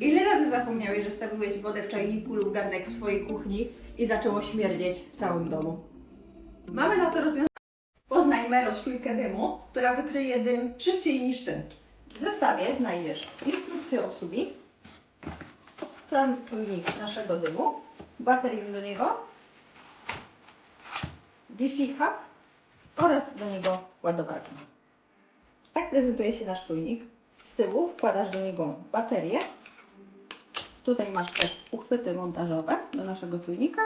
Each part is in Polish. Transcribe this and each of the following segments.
Ile razy zapomniałeś, że stawiłeś wodę w czajniku lub garnek w swojej kuchni i zaczęło śmierdzieć w całym domu? Mamy na to rozwiązanie. Poznajmy rozczujkę dymu, która wykryje dym szybciej niż ty. W zestawie znajdziesz instrukcję obsługi, sam czujnik naszego dymu, baterię do niego, Wi-Fi hub oraz do niego ładowarkę. Tak prezentuje się nasz czujnik. Z tyłu wkładasz do niego baterię. Tutaj masz też uchwyty montażowe do naszego czujnika.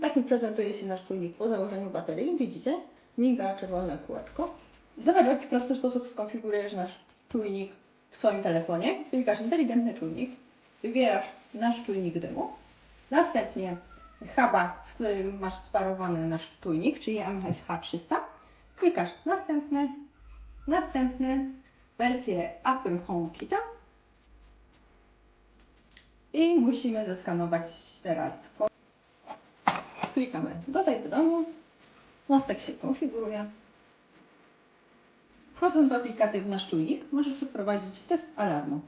Tak prezentuje się nasz czujnik po założeniu baterii. Widzicie? Miga czerwone kółeczko. Zobacz, w jaki prosty sposób skonfigurujesz nasz czujnik w swoim telefonie. Klikasz inteligentny czujnik, wybierasz nasz czujnik dymu. Następnie huba, z którym masz sparowany nasz czujnik, czyli MSH 300. Klikasz następny, następny, wersję Apple HomeKita. I musimy zeskanować teraz. Klikamy dodaj do domu. Mostek się konfiguruje. Wchodząc w aplikację w nasz czujnik, możesz przeprowadzić test alarmu.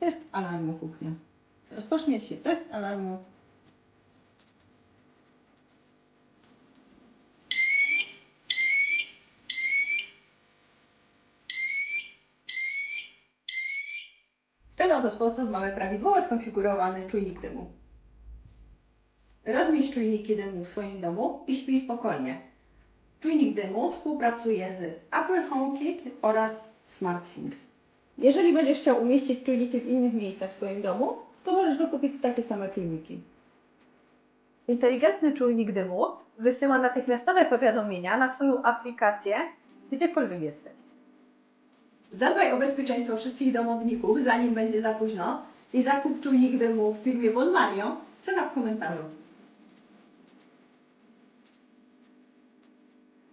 Test alarmu kuchnia. Rozpocznie się test alarmu. Ten oto sposób mamy prawidłowo skonfigurowany czujnik dymu. Rozmieć czujniki dymu w swoim domu i śpij spokojnie. Czujnik dymu współpracuje z Apple HomeKit oraz SmartThings. Jeżeli będziesz chciał umieścić czujniki w innych miejscach w swoim domu, to możesz dokupić takie same filmiki. Inteligentny czujnik dymu wysyła natychmiastowe powiadomienia na Twoją aplikację, gdziekolwiek jesteś. Zadbaj o bezpieczeństwo wszystkich domowników, zanim będzie za późno i zakup czujnik dymu w firmie Bonmario. Cena w komentarzu.